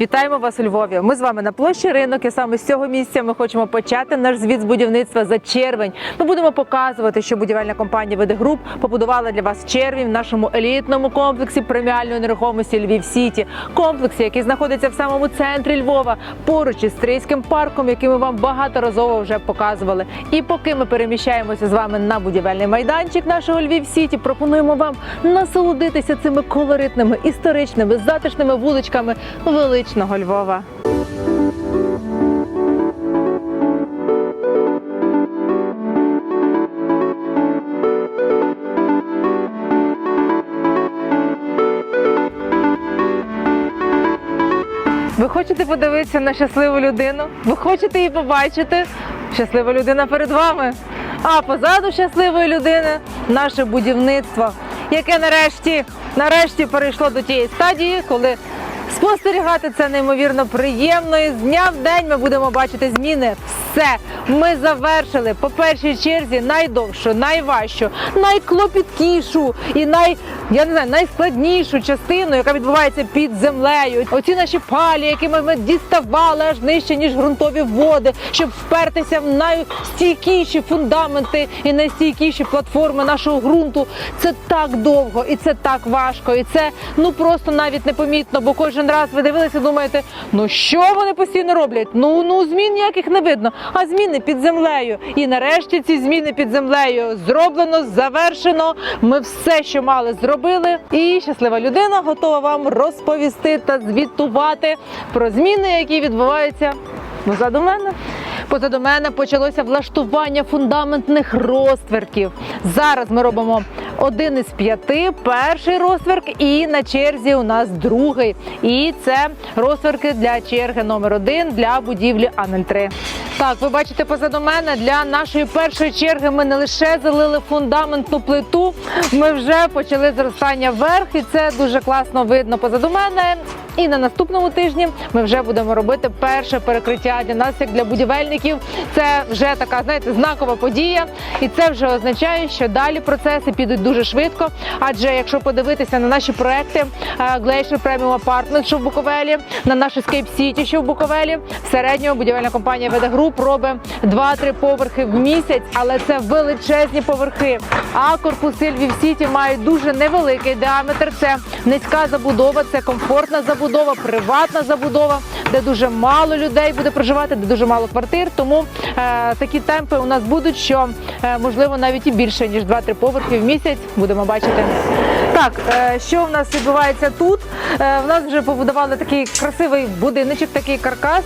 Вітаємо вас у Львові. Ми з вами на площі ринок, і саме з цього місця ми хочемо почати наш звіт з будівництва за червень. Ми будемо показувати, що будівельна компанія «Веде Груп побудувала для вас червень в нашому елітному комплексі преміальної нерухомості Львів Сіті. Комплексі, який знаходиться в самому центрі Львова, поруч із Стрийським парком, який ми вам багаторазово вже показували. І поки ми переміщаємося з вами на будівельний майданчик нашого Львів Сіті, пропонуємо вам насолодитися цими колоритними, історичними, затишними вуличками величного Львова. Ви хочете подивитися на щасливу людину? Ви хочете її побачити? Щаслива людина перед вами. А позаду щасливої людини наше будівництво, яке нарешті, нарешті перейшло до тієї стадії, коли спостерігати це неймовірно приємно. І з дня в день ми будемо бачити зміни. Все, ми завершили по першій черзі найдовшу, найважчу, найклопіткішу і най, я не знаю, найскладнішу частину, яка відбувається під землею. Оці наші палі, якими ми діставали аж нижче, ніж ґрунтові води, щоб впертися в найстійкіші фундаменти і найстійкіші платформи нашого ґрунту. Це так довго і це так важко, і це ну просто навіть непомітно, бо кожен раз ви дивилися, думаєте, ну що вони постійно роблять? Ну ну змін ніяких не видно. А зміни під землею. І нарешті ці зміни під землею зроблено, завершено. Ми все, що мали, зробили. І щаслива людина готова вам розповісти та звітувати про зміни, які відбуваються позаду мене. Позаду мене почалося влаштування фундаментних розтверків. Зараз ми робимо один із п'яти, перший розтверк, і на черзі у нас другий. І це розтверки для черги номер один для будівлі А03. Так, ви бачите позаду мене для нашої першої черги ми не лише залили фундаментну плиту, ми вже почали зростання вверх, і це дуже класно видно позаду мене. І на наступному тижні ми вже будемо робити перше перекриття для нас, як для будівельників. Це вже така, знаєте, знакова подія, і це вже означає, що далі процеси підуть дуже швидко. Адже якщо подивитися на наші проекти е, Glacier Premium Apartments, що в Буковелі, на наш Escape City, що в Буковелі, в середньому будівельна компанія «Веде Груп робить 2-3 поверхи в місяць, але це величезні поверхи. А корпуси Львів Сіті мають дуже невеликий діаметр. Це низька забудова, це комфортна забудова, приватна забудова, де дуже мало людей буде проживати, де дуже мало квартир. Тому е, такі темпи у нас будуть, що е, можливо навіть і більше ніж 2-3 поверхи в місяць. Будемо бачити. Так, е, що в нас відбувається тут? Е, в нас вже побудували такий красивий будиночок, такий каркас.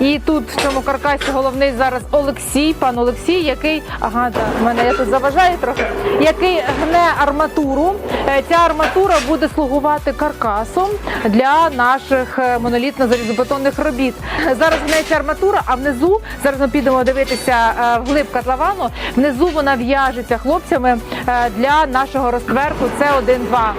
І тут в цьому каркасі головний зараз Олексій, пан Олексій, який ага, так, мене я тут заважаю трохи, який гне арматуру. Е, Ця арматура буде слугувати каркасом для наших монолітно-залізобетонних робіт. Зараз гнеться арматура, а внизу зараз ми підемо дивитися вглиб котловану. Внизу вона в'яжеться хлопцями для нашого розтверку. Це 发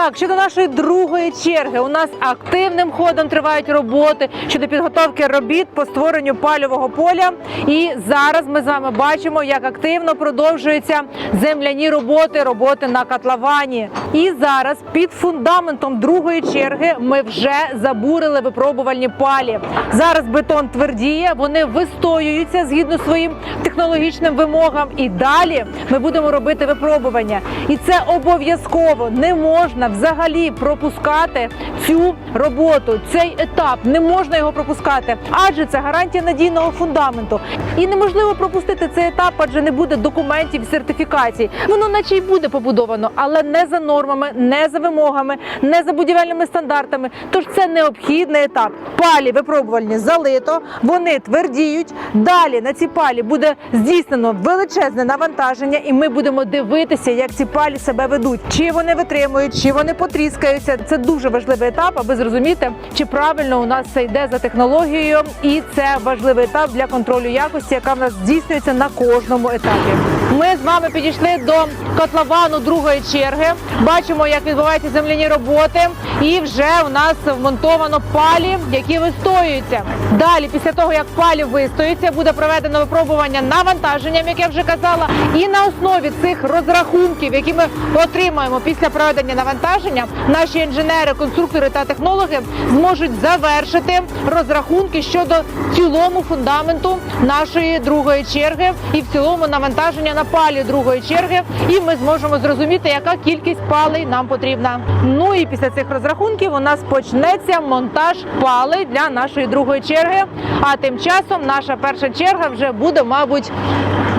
Так, щодо нашої другої черги, у нас активним ходом тривають роботи щодо підготовки робіт по створенню пальового поля. І зараз ми з вами бачимо, як активно продовжуються земляні роботи, роботи на котловані. І зараз під фундаментом другої черги ми вже забурили випробувальні палі. Зараз бетон твердіє, вони вистоюються згідно своїм технологічним вимогам. І далі ми будемо робити випробування. І це обов'язково не можна взагалі пропускати цю роботу, цей етап. Не можна його пропускати, адже це гарантія надійного фундаменту. І неможливо пропустити цей етап, адже не буде документів сертифікацій. Воно наче й буде побудовано, але не за нормами, не за вимогами, не за будівельними стандартами. Тож це необхідний етап. Палі випробувальні залито, вони твердіють. Далі на ці палі буде здійснено величезне навантаження, і ми будемо дивитися, як ці палі себе ведуть, чи вони витримують, чи вони потріскаються. Це дуже важливий етап, аби зрозуміти, чи правильно у нас це йде за технологією, і це важливий етап для контролю якості, яка в нас здійснюється на кожному етапі. Ми з вами підійшли до котловану другої черги. Бачимо, як відбуваються земляні роботи, і вже у нас вмонтовано палі, які вистоюються. Далі, після того як палі вистоюються, буде проведено випробування навантаженням, як я вже казала. І на основі цих розрахунків, які ми отримаємо після проведення навантаження, наші інженери, конструктори та технологи зможуть завершити розрахунки щодо цілому фундаменту нашої другої черги і в цілому навантаження на палі другої черги. І ми зможемо зрозуміти, яка кількість палей нам потрібна. Ну і після цих розрахунків у нас почнеться монтаж палей для нашої другої черги. А тим часом наша перша черга вже буде, мабуть,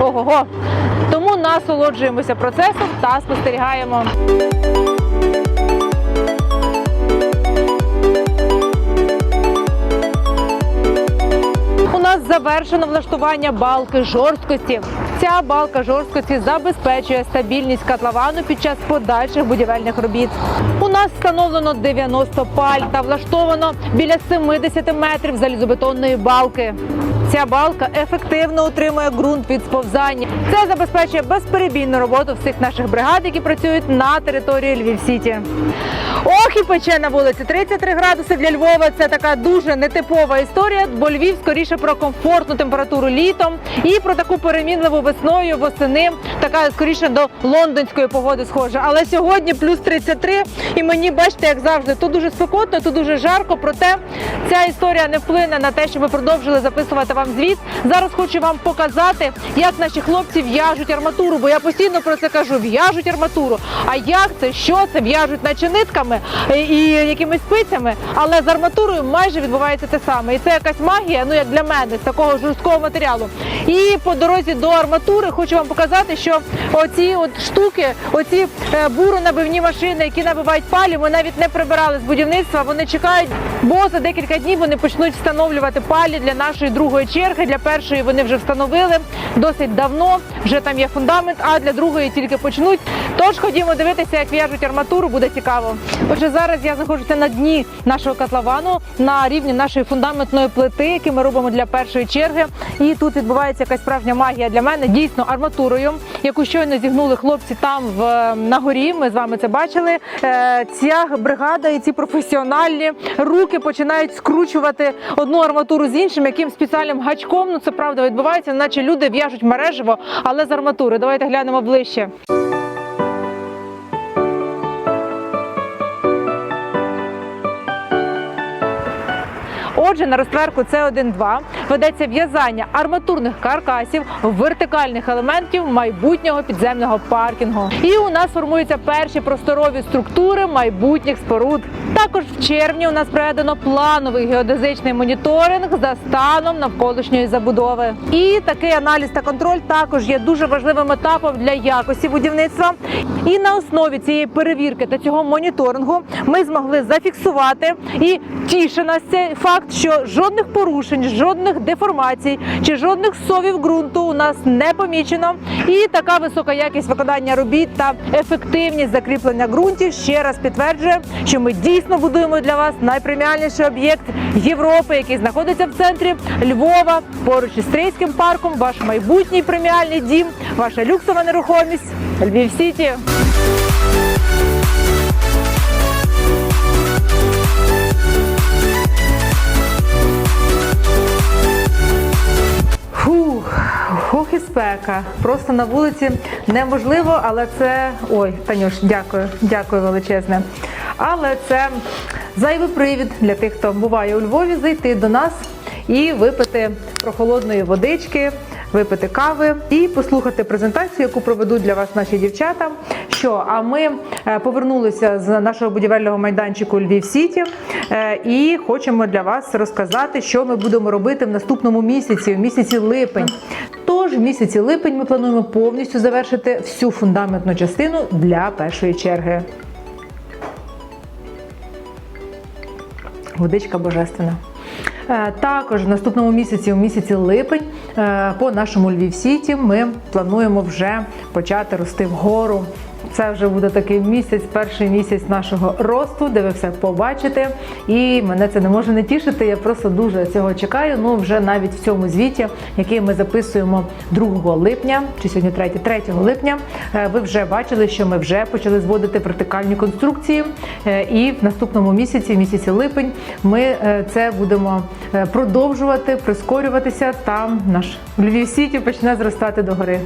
ого-го. Тому насолоджуємося процесом та спостерігаємо. У нас завершено влаштування балки жорсткості. Ця балка жорсткості забезпечує стабільність котловану під час подальших будівельних робіт. У нас встановлено 90 паль та влаштовано біля 70 метрів залізобетонної балки. Ця балка ефективно утримує ґрунт від сповзання. Це забезпечує безперебійну роботу всіх наших бригад, які працюють на території Львів Сіті. Ох, і пече на вулиці 33 градуси для Львова. Це така дуже нетипова історія, бо Львів скоріше про комфортну температуру літом і про таку перемінливу весною восени. Така скоріше до лондонської погоди схожа. Але сьогодні плюс 33, і мені бачите, як завжди, тут дуже спекотно, тут дуже жарко. Проте ця історія не вплине на те, що ми продовжили записувати вам звіт. Зараз хочу вам показати, як наші хлопці в'яжуть арматуру, бо я постійно про це кажу: в'яжуть арматуру. А як це? Що це? В'яжуть наче нитками е, і якимись спицями, але з арматурою майже відбувається те саме. І це якась магія, ну як для мене, з такого жорсткого матеріалу. І по дорозі до арматури хочу вам показати, що оці от штуки, оці е, буронабивні машини, які набивають палі, ми навіть не прибирали з будівництва. Вони чекають, бо за декілька днів вони почнуть встановлювати палі для нашої другої черги. Для першої вони вже встановили досить давно. Вже там є фундамент, а для другої тільки почнуть. Тож ходімо дивитися, як в'яжуть арматуру, буде цікаво. Отже, зараз я знаходжуся на дні нашого котловану на рівні нашої фундаментної плити, які ми робимо для першої черги. І тут відбувається якась справжня магія для мене. Дійсно, арматурою, яку щойно зігнули хлопці там в на горі. Ми з вами це бачили. Е, Ця бригада і ці професіональні руки починають скручувати одну арматуру з іншим, яким спеціальним гачком. Ну це правда відбувається, наче люди в'яжуть мережево, але з арматури. Давайте глянемо ближче. Отже, на розтверку С1-2 ведеться в'язання арматурних каркасів вертикальних елементів майбутнього підземного паркінгу. І у нас формуються перші просторові структури майбутніх споруд. Також в червні у нас проведено плановий геодезичний моніторинг за станом навколишньої забудови. І такий аналіз та контроль також є дуже важливим етапом для якості будівництва. І на основі цієї перевірки та цього моніторингу ми змогли зафіксувати і тіше нас цей факт, що жодних порушень, жодних деформацій чи жодних совів ґрунту у нас не помічено. І така висока якість виконання робіт та ефективність закріплення ґрунтів ще раз підтверджує, що ми дійсно будуємо для вас найпреміальніший об'єкт Європи, який знаходиться в центрі Львова, поруч із Стрийським парком, ваш майбутній преміальний дім, ваша люксова нерухомість Львів Сіті. І спека. Просто на вулиці неможливо, але це. Ой, Танюш, дякую, дякую величезне. Але це зайвий привід для тих, хто буває у Львові, зайти до нас і випити прохолодної водички, випити кави і послухати презентацію, яку проведуть для вас наші дівчата. Що а ми е, повернулися з нашого будівельного майданчику Львів Сіті е, і хочемо для вас розказати, що ми будемо робити в наступному місяці, в місяці липень. Тож в місяці липень ми плануємо повністю завершити всю фундаментну частину для першої черги. Водичка божественна. Е, Також в наступному місяці, у місяці липень, е, по нашому Львів Сіті, ми плануємо вже почати рости вгору Це вже буде такий місяць, перший місяць нашого росту, де ви все побачите. І мене це не може не тішити. Я просто дуже цього чекаю. Ну вже навіть в цьому звіті, який ми записуємо 2 липня, чи сьогодні 3, 3 липня. е, Ви вже бачили, що ми вже почали зводити вертикальні конструкції. Е, І в наступному місяці, в місяці липень, ми е, це будемо продовжувати, прискорюватися. Там наш Львів Сіті почне зростати догори.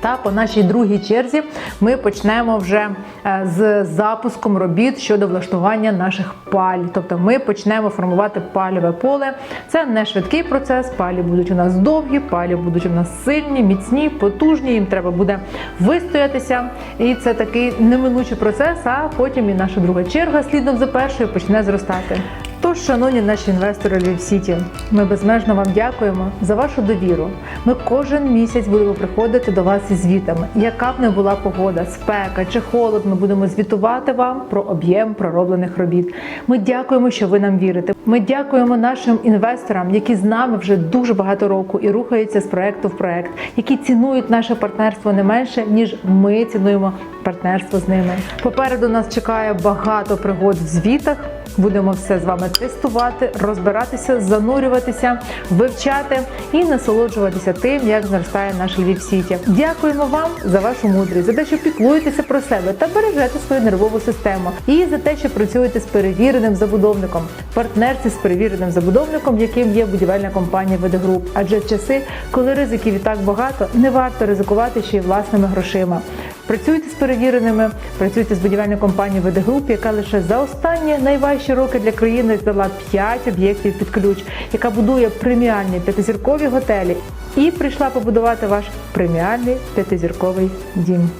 Та по нашій другій черзі ми почнемо вже е, з запуском робіт щодо влаштування наших паль. Тобто ми почнемо формувати пальове поле. Це не швидкий процес. Палі будуть у нас довгі, палі будуть у нас сильні, міцні, потужні. Їм треба буде вистоятися. І це такий неминучий процес. А потім і наша друга черга слідом за першою почне зростати. Тож, шановні наші інвестори Львів Сіті, ми безмежно вам дякуємо за вашу довіру. Ми кожен місяць будемо приходити до вас із звітами. Яка б не була погода, спека чи холод, ми будемо звітувати вам про об'єм пророблених робіт. Ми дякуємо, що ви нам вірите. Ми дякуємо нашим інвесторам, які з нами вже дуже багато року і рухаються з проекту в проект, які цінують наше партнерство не менше, ніж ми цінуємо партнерство з ними. Попереду нас чекає багато пригод в звітах. Будемо все з вами тестувати, розбиратися, занурюватися, вивчати і насолоджуватися тим, як зростає наш Львів Сіті. Дякуємо вам за вашу мудрість, за те, що піклуєтеся про себе та бережете свою нервову систему, і за те, що працюєте з перевіреним забудовником, партнерці з перевіреним забудовником, яким є будівельна компанія «Ведегруп». Адже в часи, коли ризиків і так багато, не варто ризикувати ще й власними грошима. Працюйте з перевіреними, працюйте з будівельною компанією «Ведегруп», яка лише за останні найважчі роки для країни здала 5 об'єктів під ключ, яка будує преміальні п'ятизіркові готелі і прийшла побудувати ваш преміальний п'ятизірковий дім.